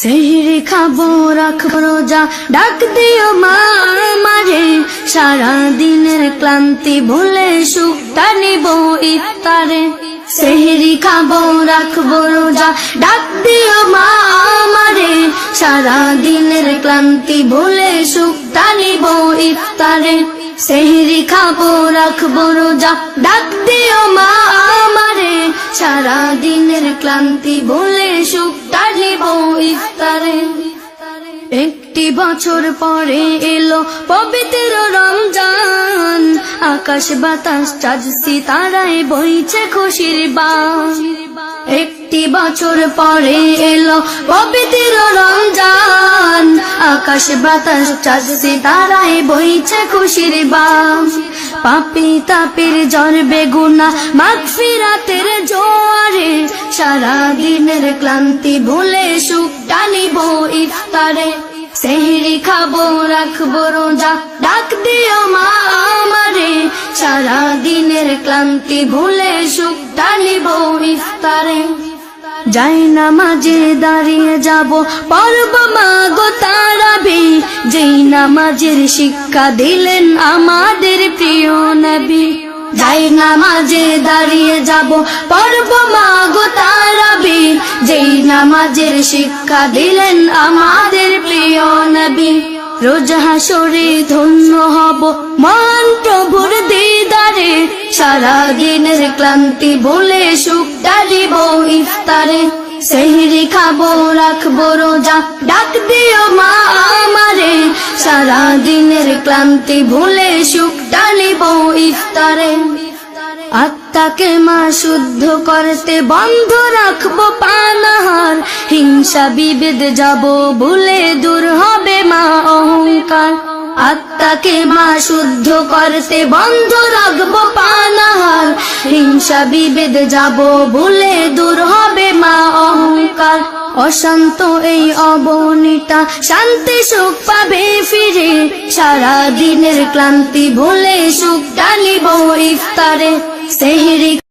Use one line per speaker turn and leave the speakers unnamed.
সেহরি খাব রাখব রোজা ডাক দিও মা মারে সারা দিনের ক্লান্তি ভুলে সুখটা নিব ইফতারে। সেহরি খাব রাখব রোজা ডাক দিও মা মারে সারা দিনের ক্লান্তি ভুলে সুখটা নিব ইফতারে। সেহরি খাব রাখব রোজা ডাক দিও মা আমারে সারা দিনের ক্লান্তি ভুলে সুখটা একটি বছর পরে এলো পবিত্র রমজান। আকাশ বাতাস, চাঁদ, সিতারায় বইছে খুশির বান। একটি বছর পরে এলো পবিত্র রমজান। আকাশ বাতাস, চাঁদ, সিতারায় বইছে খুশির বান। পাপি তাপির জ্বর, বেগুনা মাগফিরাতের জোয়ারে। সারা দিনের ক্লান্তি ভুলে সুখ টানিব ইফতারে। সেহরি খাব, রাখব রোজা। ডাক দিও মা আমারে সারা দিনের ক্লান্তি ভুলে সুখটা নিব ইফতারে। যাই না মাঝে দাঁড়িয়ে যাব পর্ব মাগো তারাবি। যেই নামাজের শিক্ষা দিলেন আমাদের প্রিয় নবী। যাই না মাঝে দাঁড়িয়ে যাব পর্ব মাগো তারাবি। যেই নামাজের শিক্ষা দিলেন আমাদের প্রিয় রোজ হাসরে ধন্য হব মান প্রভুর দিদারে। সারা দিনের ক্লান্তি বলে সুখ ডালিব ইফতারে। সেহরি খাব, রাখব রোজা, ডাক দিও মা আমারে। সারা দিনের ক্লান্তি ভুলে সুখ ডালিব ইফতারে। আত্মাকে মা শুদ্ধ করতে বন্ধ রাখব পানাহার। হিংসা বিভেদ যাব, ভুলে দূর হবে মা অহংকার, আত্মাকে মা শুদ্ধ করতে বন্ধ রাখব পানাহার। হিংসা বিভেদ যাব ভুলে দূর হবে মা অহংকার। অশান্ত এই অবনীতা শান্তি সুখ পাবে ফিরে। সারা দিনের ক্লান্তি ভুলে সুখ টানিব ইফতারে। সেহরি